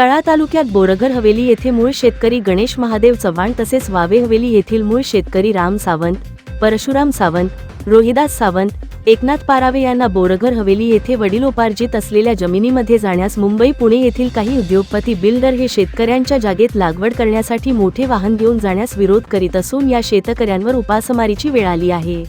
तळा तालुक्यात बोरघर हवेली येथे मूळ शेतकरी गणेश महादेव चव्हाण तसेच वावे हवेली येथील मूळ शेतकरी राम सावंत परशुराम सावंत रोहिदास सावंत एकनाथ पारावे यांना बोरघर हवेली येथे वडिलोपार्जित असलेल्या जमिनीमध्ये जाण्यास मुंबई पुणे येथील काही उद्योगपती बिल्डर हे शेतकऱ्यांच्या जागेत लागवड करण्यासाठी मोठे वाहन घेऊन जाण्यास विरोध करीत असून या शेतकऱ्यांवर उपासमारीची वेळ आली आहे.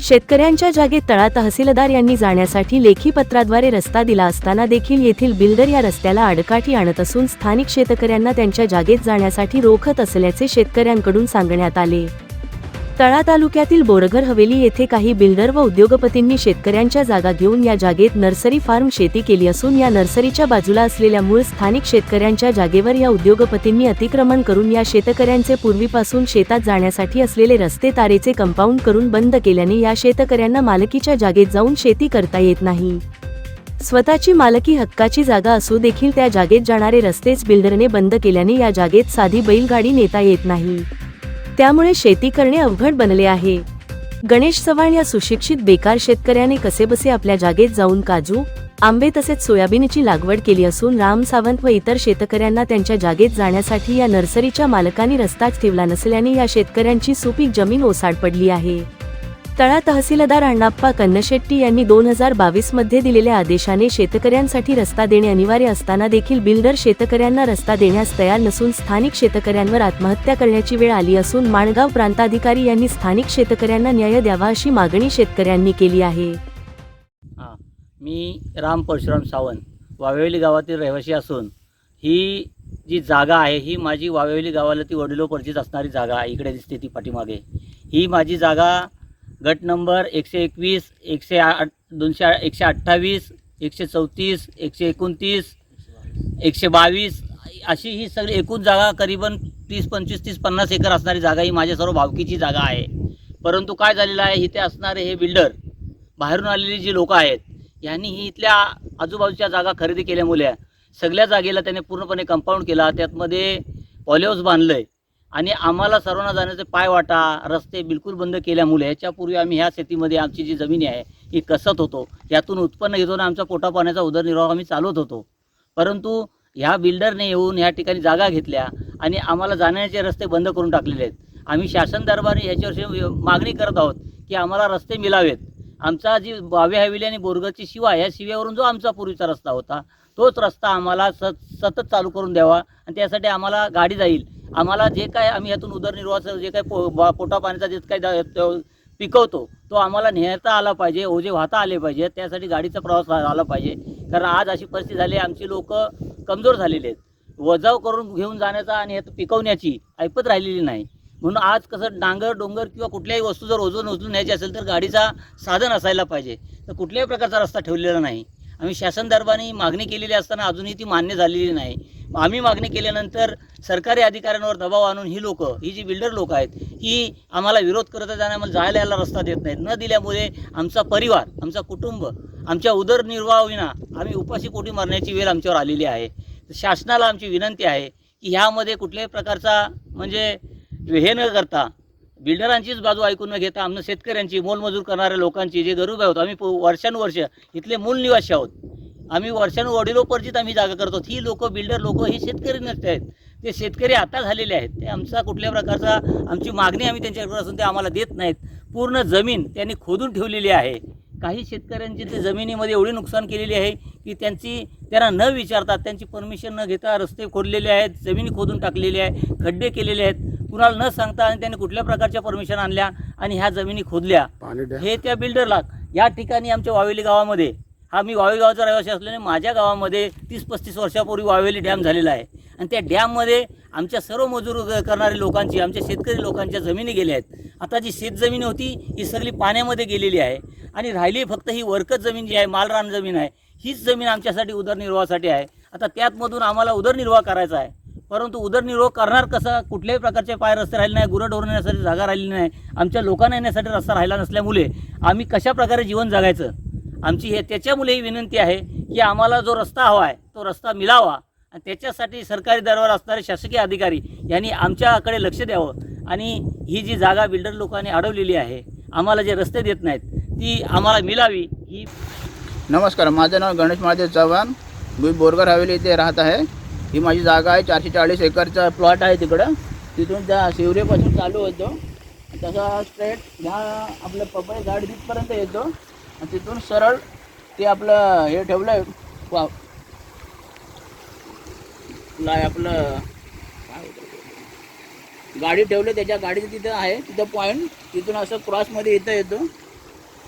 शेतकऱ्यांच्या जागेत तळा तहसीलदार यांनी जाण्यासाठी लेखी पत्राद्वारे रस्ता दिला असताना देखील येथील बिल्डर या रस्त्याला आडकाठी आणत असून स्थानिक शेतकऱ्यांना त्यांच्या जागेत जाण्यासाठी रोखत असल्याचे शेतकऱ्यांकडून सांगण्यात आले. तळा तालुक्यातील बोरघर हवेली येथे काही बिल्डर व उद्योगपतींनी शेतकऱ्यांच्या जागा घेऊन या जागेत नर्सरी फार्म शेती केली असून या नर्सरीच्या बाजूला असलेल्या मूळ स्थानिक शेतकऱ्यांच्या जागेवर या उद्योगपतींनी अतिक्रमण करून या शेतकऱ्यांचे पूर्वीपासून शेतात जाण्यासाठी असलेले रस्ते तारेचे कंपाऊंड करून बंद केल्याने या शेतकऱ्यांना मालकीच्या जागेत जाऊन शेती करता येत नाही. स्वतःची मालकी हक्काची जागा असू देखील त्या जागेत जाणारे रस्तेच बिल्डरने बंद केल्याने या जागेत साधी बैलगाडी नेता येत नाही. त्यामुळे शेती करणे अवघड बनले आहे. गणेश चव्हाण या सुशिक्षित बेकार शेतकऱ्याने कसेबसे आपल्या जागेत जाऊन काजू आंबे तसेच सोयाबीनची लागवड केली असून राम सावंत व इतर शेतकऱ्यांना त्यांच्या जागेत जाण्यासाठी या नर्सरीच्या मालकांनी रस्ताच ठेवला नसल्याने या शेतकऱ्यांची सुपीक जमीन ओसाड पडली आहे. तळा तहसीलदार अण्णाप्पा कन्नशेट्टी यांनी दोन हजार बावीसमध्ये दिलेल्या आदेशाने शेतकऱ्यांसाठी रस्ता देणे अनिवार्य असताना देखील बिल्डर शेतकऱ्यांना रस्ता देण्यास तयार नसून स्थानिक शेतकऱ्यांवर आत्महत्या करण्याची वेळ आली असून माणगाव प्रांताधिकारी यांनी स्थानिक शेतकऱ्यांना न्याय द्यावा अशी मागणी शेतकऱ्यांनी केली आहे. हां मी राम परशुराम सावंत वावेवली गावातील रहिवासी असून ही जी जागा आहे ही माझी वावेवली गावाला ती वडिलोपर्जित असणारी जागा आहे इकडे दिसते ती पाठीमागे. ही माझी जागा गट नंबर एकशे एकवीस एकशे आठ दोनशे एकशे अठ्ठावीस एकशे चौतीस एकशे एकोणतीस एकशे बावीस अशी ही सगळी एकूण जागा करीबन तीस पंचवीस तीस पन्नास एकर असणारी जागा ही माझ्या सर्व भावकीची जागा आहे. परंतु काय झालेलं आहे? इथे असणारे हे बिल्डर बाहेरून आलेली जी लोकं आहेत यांनी ही इथल्या आजूबाजूच्या जागा खरेदी केल्यामुळे सगळ्या जागेला त्याने पूर्णपणे कंपाऊंड केला. त्यातमध्ये पॉलिहाऊस बांधलं आहे आणि आम्हाला सर्वांना जाण्याचे पायवाटा रस्ते बिलकुल बंद केल्यामुळे ह्याच्यापूर्वी आम्ही ह्या शेतीमध्ये आमची जी जमीन आहे ही कसत होतो. यातून उत्पन्न घेतो आणि आमचा पोटापाण्याचा उदरनिर्वाह आम्ही चालवत होतो. परंतु ह्या बिल्डरने येऊन ह्या ठिकाणी जागा घेतल्या आणि आम्हाला जाण्याचे रस्ते बंद करून टाकलेले आहेत. आम्ही शासन दरबारी ह्याच्यावरशी मागणी करत आहोत की आम्हाला रस्ते मिळावेत. आमचा जी बावे हवेली आणि बोरगरची शिवा या शिव्यावरून जो आमचा पूर्वीचा रस्ता होता तोच रस्ता आम्हाला सत सतत चालू करून द्यावा आणि त्यासाठी आम्हाला गाडी जाईल. आम्हाला जे काय आम्ही यातून उदरनिर्वाहाचं जे काय पो पोटापाण्याचा पोटा पाण्याचा जे काय पिकवतो तो आम्हाला नेहता आला पाहिजे ओझे वाहता आले पाहिजे त्यासाठी गाडीचा प्रवास आला पाहिजे. कारण आज अशी परिस्थिती झाली आहे, आमची लोक कमजोर झालेले आहेत. वजाव करून घेऊन जाण्याचा आणि ह्यात पिकवण्याची ऐपत राहिलेली नाही. म्हणून आज कसं डांगर डोंगर किंवा कुठल्याही वस्तू जर ओझून उचलून न्यायची असेल तर गाडीचा साधन असायला पाहिजे. तर कुठल्याही प्रकारचा रस्ता ठेवलेला नाही. आम्ही शासन दरबारी मागणी केलेली असताना अजूनही ती मान्य झालेली नाही. आम्ही मागणी केल्यानंतर सरकारी अधिकाऱ्यांवर दबाव आणून ही लोक ही जी बिल्डर लोक आहेत ही आम्हाला विरोध करत आहेत आणि आम्हाला जायला यायला रस्ता देत नाहीत. न दिल्यामुळे आमचा परिवार आमचा कुटुंब आमच्या उदरनिर्वाहविना आम्ही उपाशी कोटी मरण्याची वेळ आमच्यावर आलेली आहे. शासनाला आमची विनंती आहे की ह्यामध्ये कुठल्याही प्रकारचा म्हणजे हे न करता बिल्डरांचीच बाजू ऐकून न घेता आमनं शेतकऱ्यांची मोलमजूर करणाऱ्या लोकांची जे गरीब आहोत आम्ही पु- वर्षानुवर्ष इथले मूल निवासी आहोत. आम्ही वर्षानु वडिलोपर्जित आम्ही जागा करतो. ही लोक बिल्डर लोक ही शेतकरी नसते आहेत. ते शेतकरी आता झालेले आहेत. ते आमचा कुठल्या प्रकारचा आमची मागणी आम्ही त्यांच्याकडे असून ते आम्हाला देत नाहीत. पूर्ण जमीन त्यांनी खोदून ठेवलेली आहे. काही शेतकऱ्यांची ते जमिनीमध्ये एवढी नुकसान केलेली आहे की त्यांची त्यांना न विचारता त्यांची परमिशन न घेता रस्ते खोदलेले आहेत जमिनी खोदून टाकलेली आहे खड्डे केलेले आहेत. कुणाला न सांगता आणि त्यांनी कुठल्या प्रकारच्या परमिशन आणल्या आणि ह्या जमिनी खोदल्या हे त्या बिल्डरला या ठिकाणी आमच्या वावेली गावामध्ये हा मी वावेली गावाचा रहिवासी असल्याने माझ्या गावामध्ये तीस पस्तीस वर्षापूर्वी वावेली डॅम झालेला आहे. आणि त्या डॅममध्ये आमच्या सर्व मजूर करणारे लोकांची आमच्या शेतकरी लोकांच्या जमिनी गेल्या आहेत. आता जी शेतजमीन होती ही सगळी पाण्यामध्ये गेलेली आहे. आणि राहिली फक्त ही वरकत जमीन जी आहे मालरान जमीन आहे हीच जमीन आमच्यासाठी उदरनिर्वाहासाठी आहे. आता त्यातमधून आम्हाला उदरनिर्वाह करायचा आहे. परंतु उदरनिर्वाह करणार कसा? कुठल्याही प्रकारचे पाय रस्ते राहिले नाही गुरंढोरण येण्यासाठी जागा राहिली नाही आमच्या लोकांना येण्यासाठी रस्ता राहिला नसल्यामुळे आम्ही कशा प्रकारे जीवन जगायचं? आमची हे त्याच्यामुळे ही विनंती आहे की आम्हाला जो रस्ता हवा आहे तो रस्ता मिळावा. आणि त्याच्यासाठी सरकारी दरबार असणारे शासकीय अधिकारी यांनी आमच्याकडे लक्ष द्यावं. आणि ही जी जागा बिल्डर लोकांनी अडवलेली आहे आम्हाला जे रस्ते देत नाहीत ती आम्हाला मिळावी ही नमस्कार माझं नाव गणेश महादेव चव्हाण. मी बोरगर हवेली इथे राहत आहे. ही माझी जागा आहे चारशे चाळीस एकरचा प्लॉट आहे तिकडं. तिथून त्या शिवरेपासून चालू होतो. तसा स्ट्रेट ह्या आपलं पपई झाड तिथपर्यंत येतो. आणि तिथून सरळ ते आपलं हे ठेवलं आहे वा आपलं गाडी ठेवली त्याच्या गाडीचं तिथं आहे तिथं पॉईंट तिथून असं क्रॉसमध्ये इथं येतो.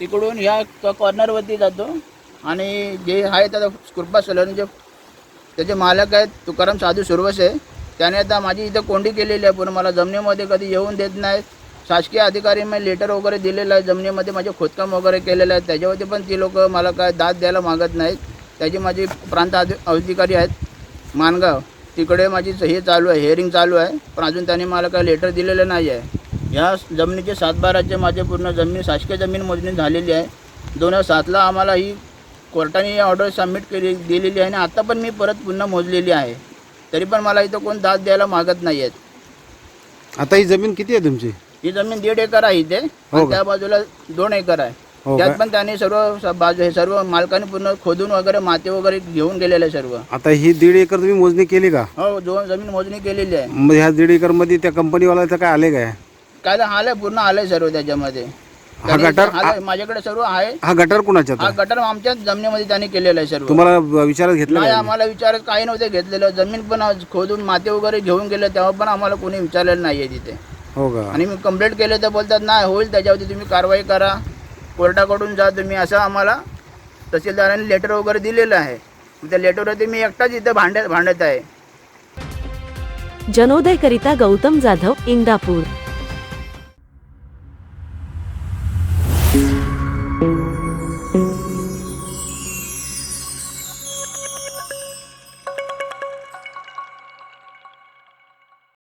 तिकडून ह्या कॉर्नरवरती जातो. आणि जे आहे त्याचा कृपा सलन जे त्याचे मालक आहेत तुकाराम साधू सुरवसे त्याने आता माझी इथं कोंडी केलेली आहे. पण मला जमिनीमध्ये कधी येऊन देत नाहीत. शासकीय अधिकारी मी लेटर वगैरे दिलेलं आहे. जमिनीमध्ये माझे खोदकाम वगैरे केलेलं आहे. त्याच्यावरती पण ती लोक मला काय दाद द्यायला मागत नाहीत. त्याची माझी प्रांत अधिकारी आहेत. मानगाव तिकडे माझी हे चालू आहे हेअरिंग चालू आहे. पण अजून त्यांनी मला काय लेटर दिलेलं नाही आहे. ह्या जमिनीचे सातबाराचे माझे पूर्ण जमीन शासकीय जमीन मोजणी झालेली आहे. दोन हजार सातला आम्हाला ही कोर्टाने ऑर्डर सबमिट केली दिलेली आहे आणि आता पण मी परत पुन्हा मोजलेली आहे. तरी पण मला इथं कोण दाद द्यायला मागत नाही आहेत आता ही जमीन किती आहे तुमची? ही जमीन दीड एकर आहे इथे हो आणि का? त्या बाजूला दोन एकर आहे. हो त्यात का पण त्यांनी सर्व स- बाजू हे सर्व मालकाने पूर्ण खोदून वगैरे माती वगैरे घेऊन गेलेलं आहे सर्व. आता ही दीड एकर तुम्ही मोजणी केली का? हो दोन जमीन मोजणी केलेली आहे. मग ह्या दीड एकरमध्ये त्या कंपनीवाल्याचं काय आले काय? काय तर आलंय पूर्ण आलंय सर्व त्याच्यामध्ये. हा त्यांनी गटार माझ्याकडे सर्व आहे. हा गटार कुणाच्यात हा? गटर आमच्याच जमिनीमध्ये त्यांनी केलेलं आहे सर्व. तुम्हाला विचारात घेतलं नाही का? आम्हाला विचारत काही नव्हते घेतलेलं. जमीन पण आज खोदून माती वगैरे घेऊन गेले तेव्हा पण आम्हाला कोणी विचारलेलं नाहीये तिथे. हो का? आणि मी कंप्लेंट केले तर बोलतात नाही होईल त्याच्यावरती तुम्ही कारवाई करा. कोर्टाकडून जा तुम्ही असं आम्हाला तहसीलदारांनी लेटर वगैरे दिलेलं आहे. त्या लेटरवरती मी एकटाच इथं भांडत भांडत आहे. जनोदयकरिता गौतम जाधव इंदापूर.